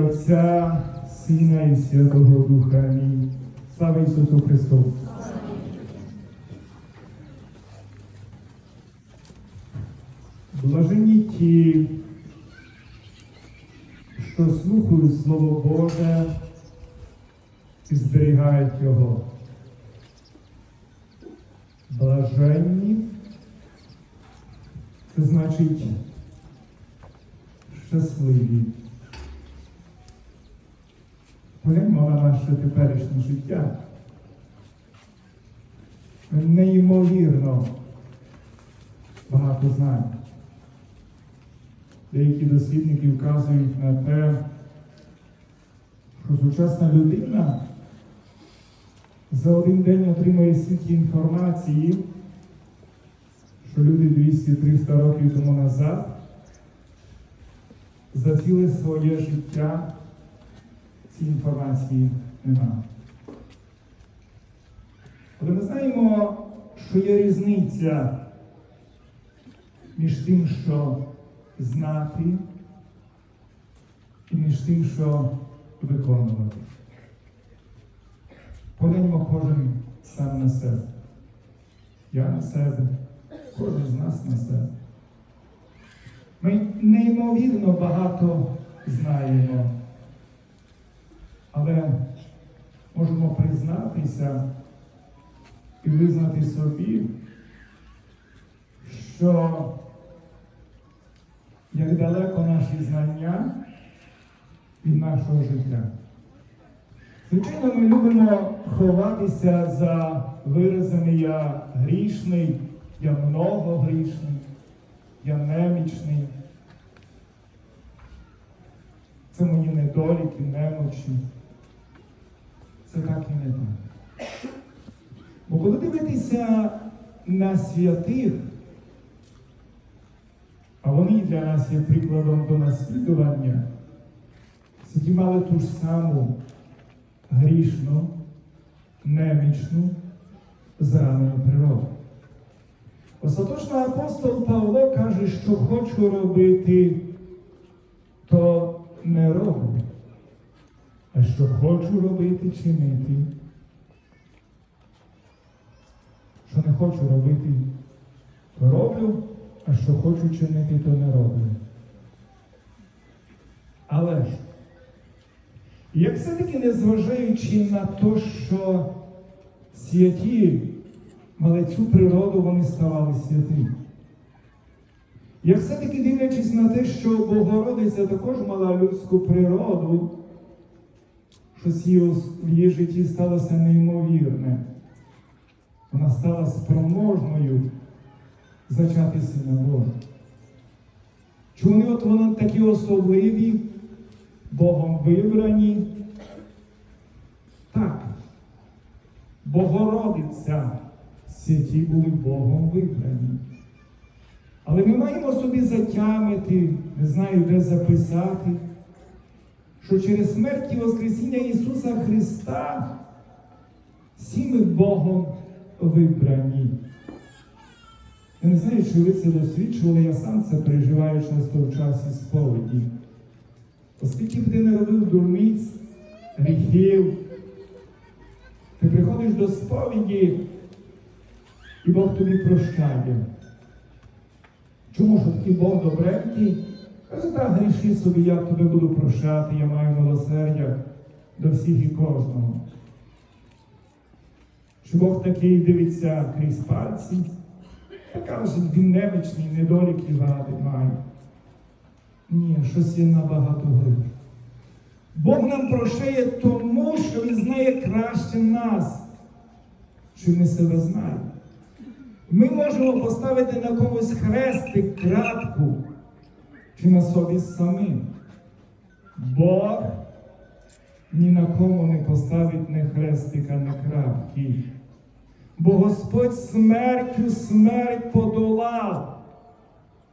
Отця, Сина і Святого Духа. Амінь. Слава Ісусу Христу! Блаженні ті, що слухають Слово Боже і зберігають Його. Блаженні це значить щасливі. Погляньмо на наше теперішнє життя. Неймовірно багато знаємо. Деякі дослідники вказують на те, що сучасна людина за один день отримує стільки інформації, що люди 200-300 років тому назад за ціле своє життя ці інформації нема. Але ми знаємо, що є різниця між тим, що знати, і між тим, що виконувати. Погляньмо кожен сам на себе. Я на себе, кожен з нас на себе. Ми неймовірно багато знаємо, але можемо признатися і визнати собі, що як далеко наші знання від нашого життя. Звичайно, ми любимо ховатися за виразами я грішний, я много грішний, я немічний. Це мої недоліки, немочі. Це так і не так. Бо коли дивитися на святих, а вони для нас є прикладом до наслідування, святі мали ту ж саму грішну, немічну, зранену природу. Остаточно апостол Павло каже, що хочу робити, то не роблю. А що хочу робити, чинити. Що не хочу робити, то роблю, а що хочу чинити, то не роблю. Але ж, як все-таки незважаючи на те, що святі мали цю природу, вони ставали святими. Як все-таки дивлячись на те, що Богородиця також мала людську природу, щось в її житті сталося неймовірне. Вона стала спроможною зачати сина Бога. Чому от вони такі особливі, Богом вибрані? Так, Богородиця, святі були Богом вибрані. Але ми маємо собі затямити, не знаю, де записати, що через смерть і Воскресіння Ісуса Христа всі ми Богом вибрані. Я не знаю, чи ви це досвідчували, я сам це переживаю часто в часі сповіді. Оскільки ти не робив дурниць, гріхів, ти приходиш до сповіді, і Бог тобі прощає. Чому ж такий Бог добренький? Каже, так, гріши собі, я тебе буду прощати, я маю милосердя до всіх і кожного. Чи Бог такий дивиться крізь пальці? Та каже, він немічний, недоліки вади має. Ні, щось є набагато глибше. Бог нам прощає тому, що Він знає краще нас, що ми себе знаємо. Ми можемо поставити на комусь хрестик, крапку, чи на собі самим. Бог ні на кому не поставить не хрестика, не крапки. Бо Господь смертю смерть подолав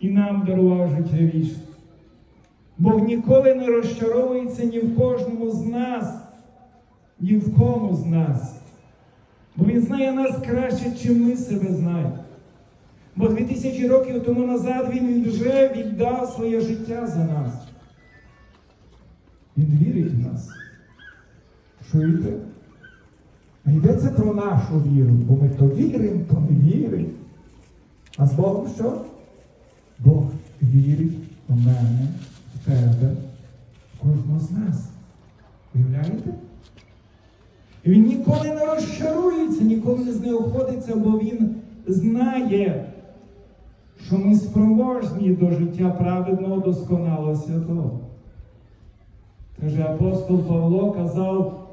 і нам дарував життя вічне. Бог ніколи не розчаровується ні в кожному з нас, ні в кому з нас. Бо Він знає нас краще, чим ми себе знаємо. Бо 2000 років тому назад Він вже віддав своє життя за нас. Він вірить в нас. Чуєте? Не йдеться про нашу віру, бо ми то віримо, то не віримо. А з Богом що? Бог вірить в мене, в тебе, в кожного з нас. Уявляєте? І він ніколи не розчарується, ніколи не знеохотиться, бо він знає, що ми спроможні до життя праведного, досконалого святого. Каже апостол Павло казав,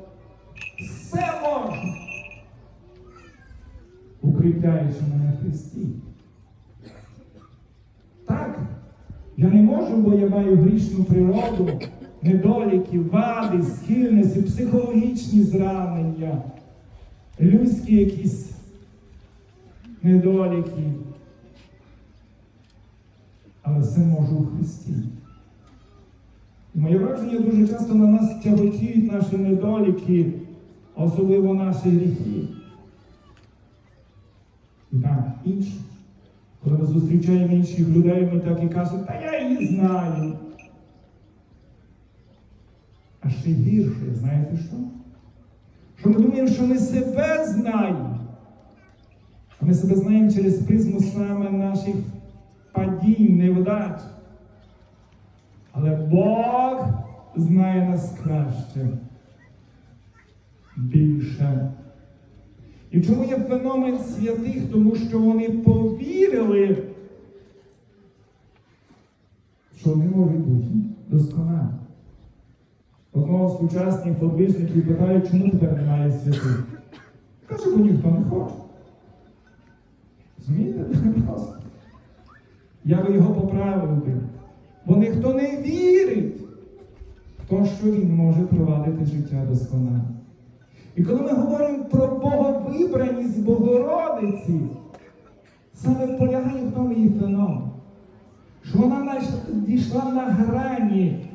все можна, укріпляючи мене Христі. Так, я не можу, бо я маю грішну природу, недоліки, вади, схильності, психологічні зранення, людські якісь недоліки. Але все можу у Христі. І моє враження дуже часто на нас тяготіють наші недоліки, особливо наші гріхи. І так, інші. Коли ми зустрічаємо інших людей, ми так і кажемо, та я її знаю. А ще гірше, знаєте що? Що ми думаємо, що ми себе знаємо. А ми себе знаємо через призму саме наших падінь, невдач. Але Бог знає нас краще, більше. І чому є феномен святих? Тому що вони повірили, що вони можуть бути досконалі. Одного з сучасних подвижників питають, чому тепер немає святих. Каже, бо ніхто не хоче. Розумієте? Я би його поправив би. Бо ніхто не вірить те, що він може провадити життя досконало. І коли ми говоримо про Боговибраність Богородиці, саме полягає в тому її феномен, що вона дійшла на грані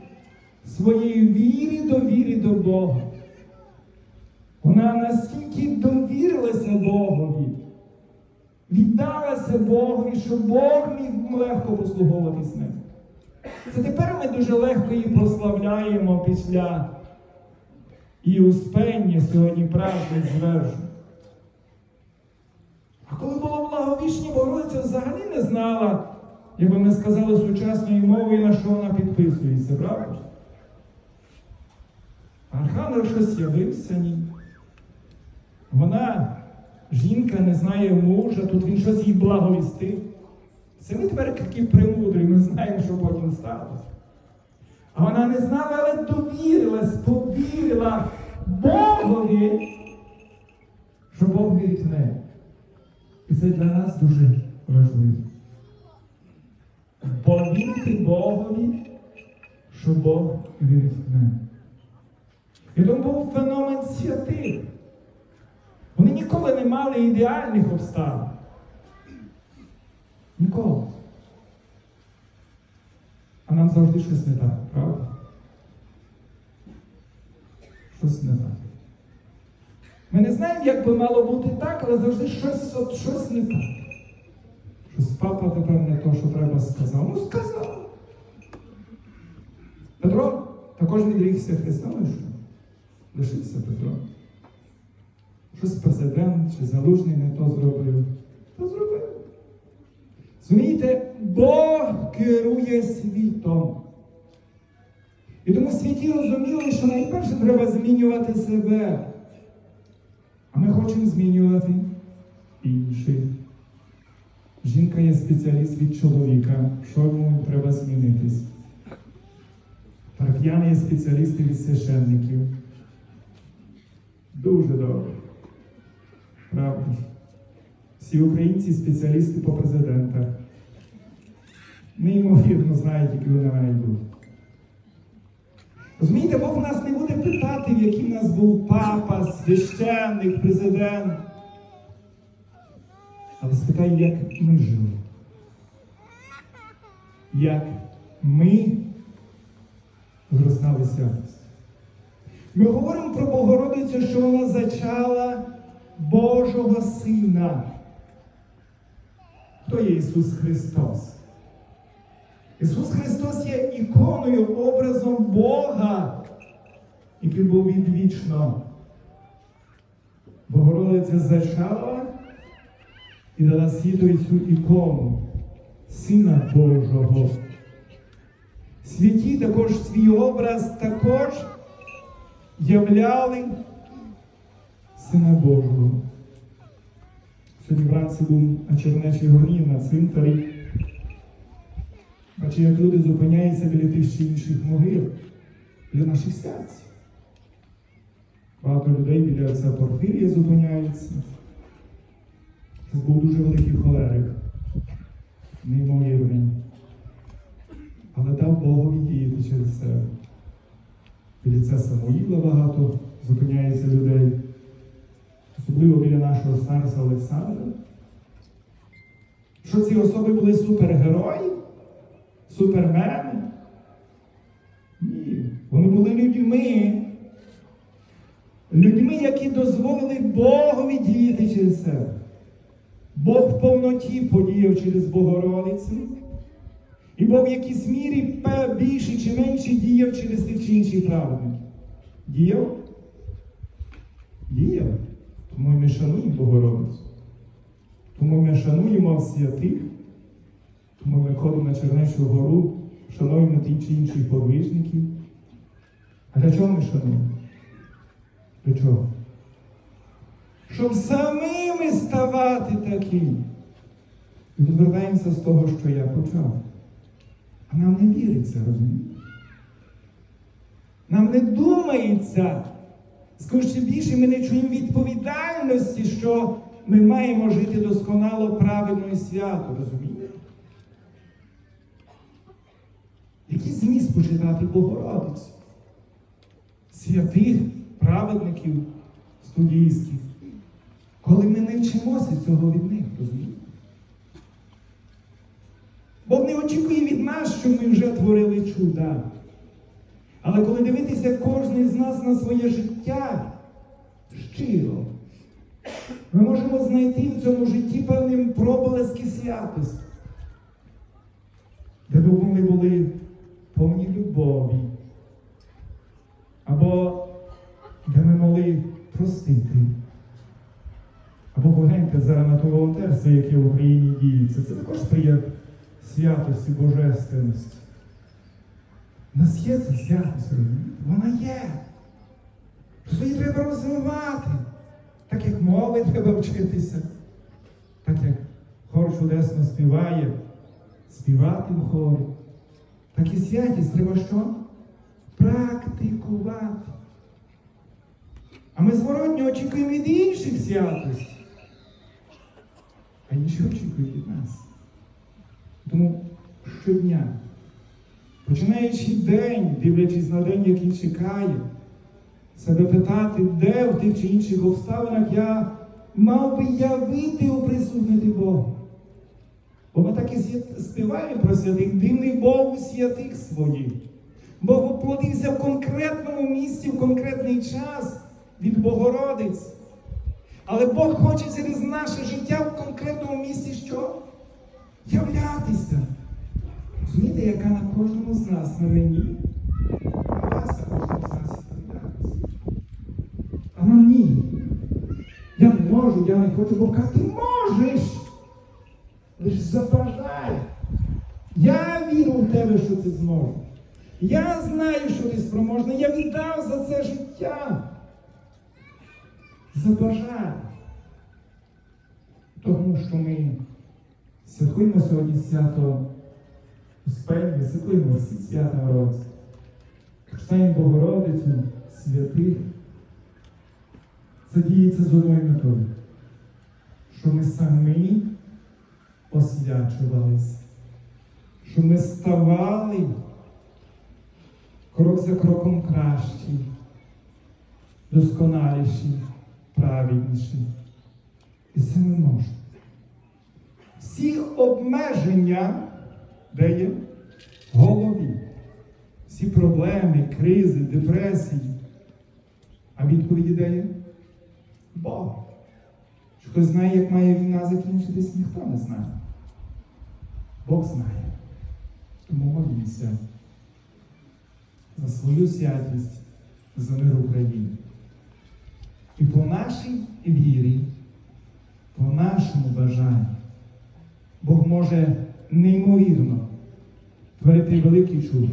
своєї віри довіри до Бога. Вона настільки довірилася Богові, віддалася Богові, що Бог міг легко послуговуватись ним. Це тепер ми дуже легко її прославляємо після і успення сьогодні праздник звершує. А коли було благовіщення, Богородиця взагалі не знала, як би ми сказали сучасною мовою, на що вона підписується, правда? Архангел щось з'явився ні. Вона, жінка, не знає мужа, тут він щось їй благовістив. Це ми тепер такі премудрі, ми знаємо, що потім сталося. А вона не знала, але довірилась, повірила Богові, що Бог вірить в. І це для нас дуже важливо. Повірити Богові, що Бог вірить в. І тому був феномен святих. Вони ніколи не мали ідеальних обставин. Ніколи. А нам завжди щось не так, правда? Щось не так. Ми не знаємо, як би мало бути так, але завжди щось, щось не так. Щось папа тепер не то, що треба сказав. Ну, сказав. Петро також відрікся Христа, що? Лишився Петро. Щось президент чи залужний не то зробив. То зробив. Зумієте, Бог керує світом. І тому святі розуміли, що найперше треба змінювати себе. А ми хочемо змінювати інших. Жінка є спеціаліст від чоловіка, що йому треба змінитись. Парф'яни є спеціалісти від священників. Дуже добре. Правда? Всі українці спеціалісти по президентах. Неймовірно знають, які вони мають бути. Розумієте, Бог нас не буде питати, в який нас був папа, священник, президент. Але спитає, як ми жили. Як ми зростали святості. Ми говоримо про Богородицю, що вона зачала Божого Сина. Хто є Ісус Христос? Ісус Христос є іконою, образом Бога, який був відвічно. Богородиця зачала і дала світові цю ікону Сина Божого. Святі також свій образ також являли Сина Божого. Сьогодні вранці був на Чернечій горі на цвинтарі. Бачу, як люди зупиняються біля тих чи інших могил, біля наших серць. Багато людей біля цього Порфирія зупиняються. Це був дуже великий холерик, неймовірний. Але дав Богові діяти через це. Біля це Самуїла багато зупиняється людей. Особливо біля нашого старця Олександра. Що ці особи були супергерої? Супермени? Ні. Вони були людьми. Людьми, які дозволили Богові діяти через себе. Бог в повноті подіяв через Богородицю. І Бог в якійсь мірі більше чи менше діяв через тих чи інших праведників. Діяв? Діяв. Тому ми шануємо Богородицю. Тому ми шануємо святих. Тому ми ходимо на Чернечу гору, шануємо тих чи інших подвижників. А для чого ми шануємо? Для чого? Щоб самими ставати такими. І звертаємося з того, що я почав. А нам не віриться, розумієте? Нам не думається. Скоріше більше ми не чуємо відповідальності, що ми маємо жити досконало, правильно і свято, розумієте? Який зміст почитати Богородицю? Святих праведників студійських, коли ми не вчимося цього від них, розумієте? Бог не очікує від нас, що ми вже творили чуда. Але коли дивитися кожен з нас на своє життя щиро, ми можемо знайти в цьому житті певні проблески святості, де б вони були повні любові, або де ми могли простити. Або погляньте зараз на волонтерство, яке в Україні діється. Це також приє святості, божественності. У нас є ця розумієте? Вона є. Просто її треба розвивати. Так як мови треба вчитися, так як хор чудесно співає, співати в хорі. Так і святість треба що? Практикувати. А ми зворотньо очікуємо від інших святостей. А інші очікують від нас. Тому щодня, починаючи день, дивлячись на день, який чекає, себе питати, де в тих чи інших обставинах я мав би явити оприсутнити Бога. Бо ми так і співаємо про святих, дивний Бог у святих своїх. Бог оплодився в конкретному місці, в конкретний час від Богородиць. Але Бог хоче через наше життя в конкретному місці що? Являтися. Розумієте, яка на кожному з нас на мені? На вас на кожному з нас відповідальність. А на ні. Я не можу, я не хочу, каже, ти можеш. Лиш забажай. Я вірю в тебе, що ти зможеш. Я знаю, що ти спроможний. Я віддав за це життя. Забажай. Тому що ми святкуємо сьогодні свято Успеньки, святкуємо всі свята народу. Читаємо Богородицю, святих. Це діється з одною метою, що ми самі освячувалися, що ми ставали крок за кроком кращі, досконаліші, правильніші. І це ми можемо. Всі обмеження, де є? В голові. Всі проблеми, кризи, депресії. А відповіді де є? Бог. Хтось знає, як має війна закінчитись, ніхто не знає. Бог знає. Тому молімося за свою святість, за мир України. І по нашій вірі, по нашому бажанню, Бог може неймовірно творити великі чудо.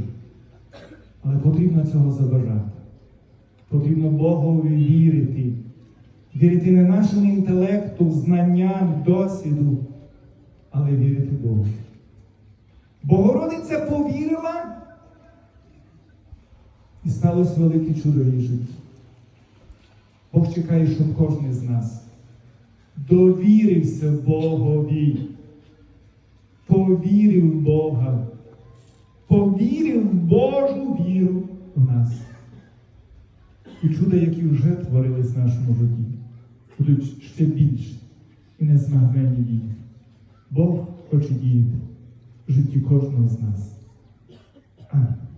Але потрібно цього забажати. Потрібно Богові вірити. Вірити не нашому інтелекту, знанням, досвіду, але вірити Богу. Богородиця повірила і сталося велике чудо її житті. Бог чекає, щоб кожен з нас довірився Богові, повірив Бога, повірив Божу віру в нас. І чуда, які вже творились в нашому житті, будуть ще більше і незмагненні дії. Бог хоче діяти в житті кожного з нас. Амінь.